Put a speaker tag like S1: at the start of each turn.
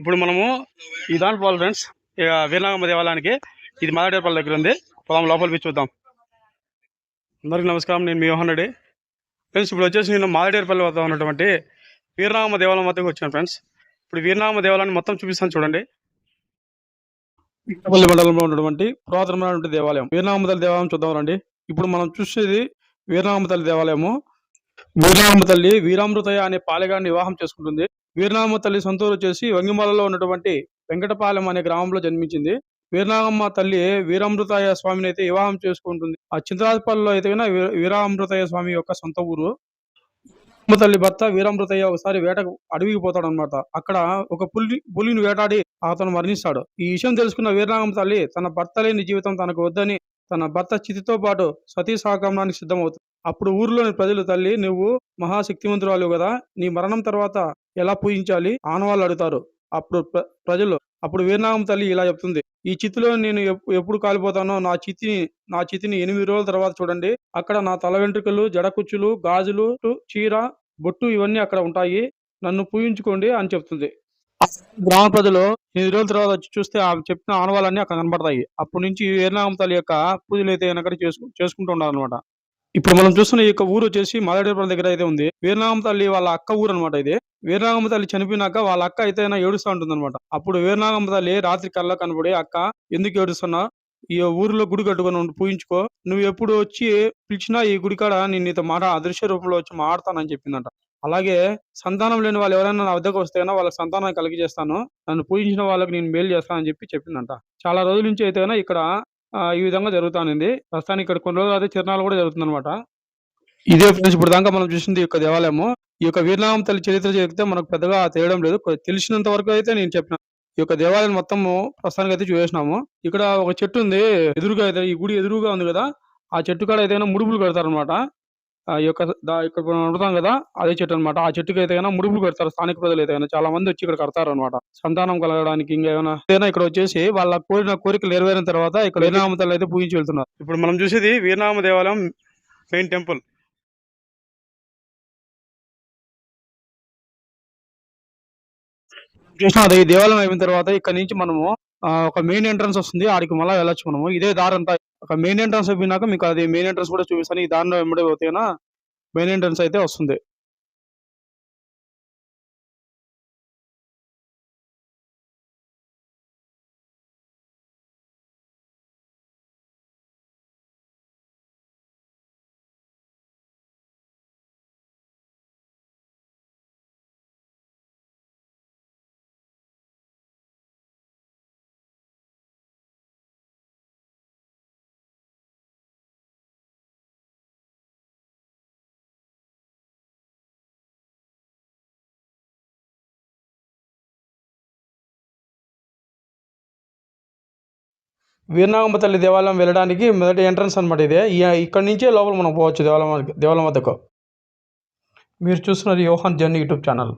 S1: ఇప్పుడు మనము ఈ దాంట్లో పోవాలి ఫ్రెండ్స్ ఇక వీరనాగమ్మ దేవాలయానికి ఇది మాదాడేపల్లి దగ్గర ఉంది. పొలం లోపలికి చూద్దాం. అందరికీ నమస్కారం నేను మీ మోహన్ రెడ్డి. ఫ్రెండ్స్ ఇప్పుడు వచ్చేసి నేను మాదాడేపల్లి వద్ద ఉన్నటువంటి వీరనాగమ్మ దేవాలయం వద్దకు వచ్చాను ఫ్రెండ్స్ ఇప్పుడు వీరనాగమ్మ దేవాలయాన్ని మొత్తం చూపిస్తాను చూడండి. వీరపల్లి మండలంలో ఉన్నటువంటి పురాతనమైనటువంటి దేవాలయం. వీరనామతల్లి దేవాలయం చూద్దాం రండి. ఇప్పుడు మనం చూసేది వీరనామతల్లి తల్లి దేవాలయము. వీరనాగమ్మ తల్లి వీరామృతయ్య అనే పాలెగాన్ని వివాహం చేసుకుంటుంది. వీరనాగమ్మ తల్లి సొంతూరు వచ్చేసి వంగిమలలో ఉన్నటువంటి వెంకటపాలెం అనే గ్రామంలో జన్మించింది. వీరనాగమ్మ తల్లి వీరామృతయ్య స్వామిని అయితే వివాహం చేసుకుంటుంది. ఆ చింతరాజపల్లిలో అయితే వీరామృతయ్య స్వామి యొక్క సొంత ఊరు. అమ్మ తల్లి భర్త వీరామృతయ్య ఒకసారి వేటకు అడవికి పోతాడు అనమాట అక్కడ ఒక పులి పులిని వేటాడి అతను మరణిస్తాడు. ఈ విషయం తెలుసుకున్న వీరనాగమ్మ తల్లి తన భర్త లేని జీవితం తనకు వద్దని తన భర్త చితితో పాటు సతీ సహగమనానికి సిద్ధమవుతుంది. అప్పుడు ఊర్లోని ప్రజలు తల్లి నువ్వు మహాశక్తివంతురాలు కదా నీ మరణం తర్వాత ఎలా పూజించాలి? ఆనవాళ్ళు అడుగుతారు. అప్పుడు ప్ర- ప్రజలు అప్పుడు వీరనాగం తల్లి ఇలా చెప్తుంది ఈ చితిలో నేను ఎప్పుడు కాలిపోతానో నా చితిని నా చితిని ఎనిమిది రోజుల తర్వాత చూడండి అక్కడ నా తల వెంట్రుకలు జడకుచ్చులు గాజులు చీర బొట్టు ఇవన్నీ అక్కడ ఉంటాయి నన్ను పూజించుకోండి అని చెప్తుంది. గ్రామ ప్రజలు ఎనిమిది రోజుల తర్వాత వచ్చి చూస్తే ఆమె చెప్పిన ఆనవాళ్ళన్నీ అక్కడ కనబడతాయి. అప్పటి నుంచి వీరనాగం తల్లి యొక్క పూజలు అయితే వెనకటి చేసుకు చేసుకుంటూ ఉన్నారు అనమాట ఇప్పుడు మనం చూస్తున్న ఈ యొక్క ఊరు వచ్చేసి మాదాడేపురం దగ్గర అయితే ఉంది. వీరనాగం తల్లి వాళ్ళ అక్క ఊరు అనమాట ఇది. వీరనాగమ్మ తల్లి చనిపోయినాక వాళ్ళ అక్క అయితే ఏడుస్తూ ఉంటుంది అనమాట అప్పుడు వీరనాగమ్మ తల్లి రాత్రి కల్లా కనబడి అక్క ఎందుకు ఏడుస్తున్నా? ఈ ఊరిలో గుడి కట్టుకొని పూయించుకో నువ్వు ఎప్పుడు వచ్చి పిలిచినా ఈ గుడి కాడ నేను నీతో మాట అదృశ్య రూపంలో వచ్చి మాడతానని చెప్పిందంట. అలాగే సంతానం లేని వాళ్ళు ఎవరైనా నా వద్దకు వస్తే వాళ్ళ వాళ్ళకి సంతానాన్ని కలిగి చేస్తాను నన్ను పూజించిన వాళ్ళకి నేను మేలు చేస్తానని చెప్పి చెప్పిందంట. చాలా రోజుల నుంచి అయితే ఇక్కడ ఈ విధంగా జరుగుతానింది ప్రస్తుతానికి ఇక్కడ కొన్ని రోజులు అయితే చిరునాలు కూడా జరుగుతుంది అనమాట ఇదే ఫ్రెండ్స్ ఇప్పుడు దాకా మనం చూసింది ఈ యొక్క దేవాలయము. ఈ యొక్క వీరనామం తల్లి చరిత్ర చెప్తే మనకు పెద్దగా తెలియడం లేదు. తెలిసినంత వరకు అయితే నేను చెప్పిన ఈ యొక్క దేవాలయం మొత్తము ప్రస్తుతానికి అయితే చూసేసినాము. ఇక్కడ ఒక చెట్టు ఉంది ఎదురుగా అయితే ఈ గుడి ఎదురుగా ఉంది కదా. ఆ చెట్టు కాడ అయితే ముడుపులు కడతారనమాట యొక్క దా- ఇక్కడ ఉంటాం కదా అదే చెట్టు అన్నమాట. ఆ చెట్టుకి అయితే కనుక ముడుపులు కడతారు? స్థానిక ప్రజలు అయితే కనుక చాలా మంది వచ్చి ఇక్కడ కడతారు అనమాట సంతానం కలగడానికి ఇంకా ఏమైనా ఏదైనా ఇక్కడ వచ్చేసి వాళ్ళ కోరిన కోరికలు నెరవేరిన తర్వాత ఇక్కడ వీరనామ తల్లి అయితే పూజించి వెళ్తున్నారు. ఇప్పుడు మనం చూసేది వీరనామ దేవాలయం మెయిన్ టెంపుల్. చూసిన అదే ఈ దేవాలయం అయిన తర్వాత ఇక్కడ నుంచి మనము ఒక మెయిన్ ఎంట్రన్స్ వస్తుంది. ఆడికి మళ్ళీ వెళ్ళొచ్చు మనము. ఇదే దారి అంతా ఒక మెయిన్ ఎంట్రన్స్ అయిపోయినాక మీకు అది మెయిన్ ఎంట్రన్స్ కూడా చూపిస్తాను. ఈ దారిలో వెంబడి పోతేనా మెయిన్ ఎంట్రన్స్ అయితే వస్తుంది. వీరనాగమ్మ తల్లి దేవాలయం వెళ్ళడానికి మొదటి ఎంట్రన్స్ అనమాట ఇదే. ఈ- ఇక్కడ నుంచే లోపల మనం పోవచ్చు దేవాలయం దేవాలయం వద్దకు. మీరు చూస్తున్నారు యోహాన్ జర్నీ యూట్యూబ్ ఛానల్.